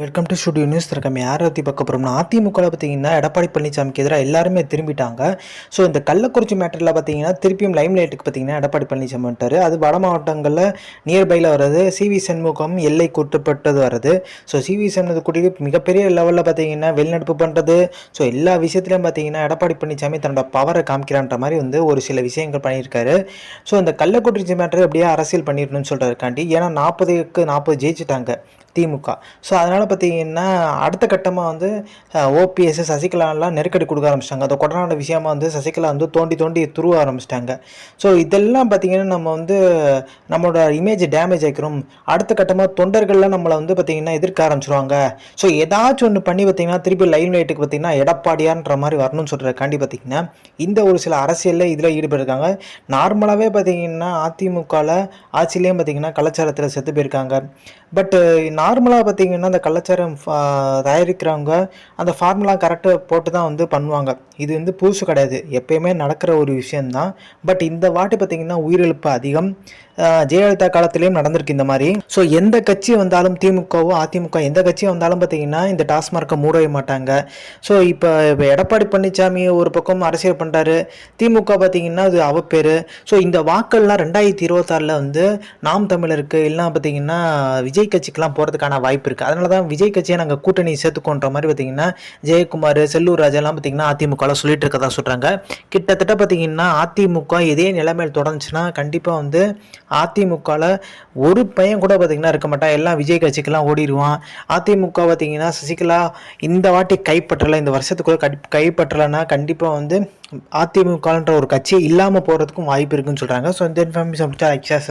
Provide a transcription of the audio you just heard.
Welcome to studio news திறக்கம். யாரை பற்றி பார்க்க போகிறோம்னா அதிமுகவில் பார்த்தீங்கன்னா எடப்பாடி பழனிசாமிக்கு எதிராக எல்லாருமே திரும்பிட்டாங்க. ஸோ இந்த கள்ளக்குறிச்சி மேட்டரில் பார்த்தீங்கன்னா திருப்பியும் லைம் லைட்டுக்கு பார்த்தீங்கன்னா எடப்பாடி பழனிசாமி வந்துட்டார். அது வட மாவட்டங்களில் நியர்பையில் வர்றது சிவி சண்முகம் எல்லை கூட்டப்பட்டது வருது ஸோ சிவி சண்முக கூட்டிகிட்டு மிகப்பெரிய லெவலில் பார்த்தீங்கன்னா வெளிநடப்பு பண்ணுறது ஸோ எல்லா விஷயத்துலையும் பார்த்தீங்கன்னா எடப்பாடி பழனிசாமி தன்னோட பவரை காமிக்கிறான்ற மாதிரி வந்து ஒரு சில விஷயங்கள் பண்ணியிருக்காரு. ஸோ இந்த கள்ளக்குறிச்சி மேட்டர் அப்படியே அரசியல் பண்ணிடணும்னு சொல்கிறதுக்காண்டி ஏன்னா நாற்பதுக்கு நாற்பது ஜெயிச்சிட்டாங்க திமுக. ஸோ அதனால் பார்த்தீங்கன்னா அடுத்த கட்டமாக வந்து ஓபிஎஸ் சசிகலாலாம் நெருக்கடி கொடுக்க ஆரம்பிச்சிட்டாங்க. அந்த கொடநாடு விஷயமா வந்து சசிகலா வந்து தோண்டி தோண்டி துருவ ஆரம்பிச்சிட்டாங்க. ஸோ இதெல்லாம் பார்த்தீங்கன்னா நம்ம வந்து நம்மளோட இமேஜ் டேமேஜ் ஆகிக்கிறோம் அடுத்த கட்டமாக தொண்டர்கள்லாம் நம்மளை வந்து பார்த்தீங்கன்னா எதிர்க்க ஆரம்பிச்சிருவாங்க. ஸோ ஏதாச்சும் ஒன்று பண்ணி பார்த்தீங்கன்னா திருப்பி லைன் லைட்டுக்கு பார்த்தீங்கன்னா எடப்பாடியான்ற மாதிரி வரணும்னு சொல்கிறக்காண்டி பார்த்தீங்கன்னா இந்த ஒரு சில அரசியலில் இதில் ஈடுபட்டிருக்காங்க. நார்மலாகவே பார்த்தீங்கன்னா அதிமுகவில் ஆட்சியிலேயும் பார்த்தீங்கன்னா கலாச்சாரத்தில் செத்து போயிருக்காங்க. பட் நார்மலாக பார்த்தீங்கன்னா அந்த கலாச்சாரம் தயாரிக்கிறவங்க அந்த ஃபார்முலா கரெக்டாக போட்டு தான் வந்து பண்ணுவாங்க. இது வந்து புதுசு கிடையாது. எப்பயுமே நடக்கிற ஒரு விஷயம்தான். பட் இந்த வாட்டி பார்த்தீங்கன்னா உயிரிழப்பு அதிகம். ஜெயலலிதா காலத்திலையும் நடந்திருக்கு இந்த மாதிரி. ஸோ எந்த கட்சி வந்தாலும் திமுகவோ அதிமுக எந்த கட்சி வந்தாலும் பார்த்தீங்கன்னா இந்த டாஸ்மார்க்கை மூடவே மாட்டாங்க. ஸோ இப்போ இப்போ எடப்பாடி பழனிசாமி ஒரு பக்கம் அரசியல் பண்ணுறாரு திமுக பார்த்தீங்கன்னா அது அவப்பேர் ஸோ இந்த வாக்கள்லாம் ரெண்டாயிரத்தி இருபத்தாறில் வந்து நாம் தமிழருக்கு இல்லைனா பார்த்தீங்கன்னா விஜய் கட்சிக்கெலாம் போகிறதுக்கான வாய்ப்பு இருக்குது அதனால தான் விஜய் கட்சியை நாங்கள் கூட்டணி சேர்த்துக்கோன்ற மாதிரி பார்த்தீங்கன்னா ஜெயக்குமார் செல்லூர் ராஜெல்லாம் பார்த்தீங்கன்னா அதிமுகவில் சொல்லிட்டு இருக்கதா சொல்கிறாங்க கிட்டத்தட்ட பார்த்தீங்கன்னா அதிமுக இதே நிலைமையில் தொடர்ந்துச்சுன்னா கண்டிப்பாக வந்து அதிமுகவில் ஒரு பையன் கூட பார்த்தீங்கன்னா இருக்க மாட்டான். எல்லாம் விஜய் கட்சிக்கெல்லாம் ஓடிடுவான் அதிமுக பார்த்தீங்கன்னா சசிகலா இந்த வாட்டி கைப்பற்றலை. இந்த வருஷத்துக்குள்ள கை கைப்பற்றலைன்னா கண்டிப்பாக வந்து அதிமுகன்ற ஒரு கட்சி இல்லாமல் போகிறதுக்கும் வாய்ப்பு இருக்குன்னு சொல்கிறாங்க ஸோ இந்த இன்ஃபர்மேஷன்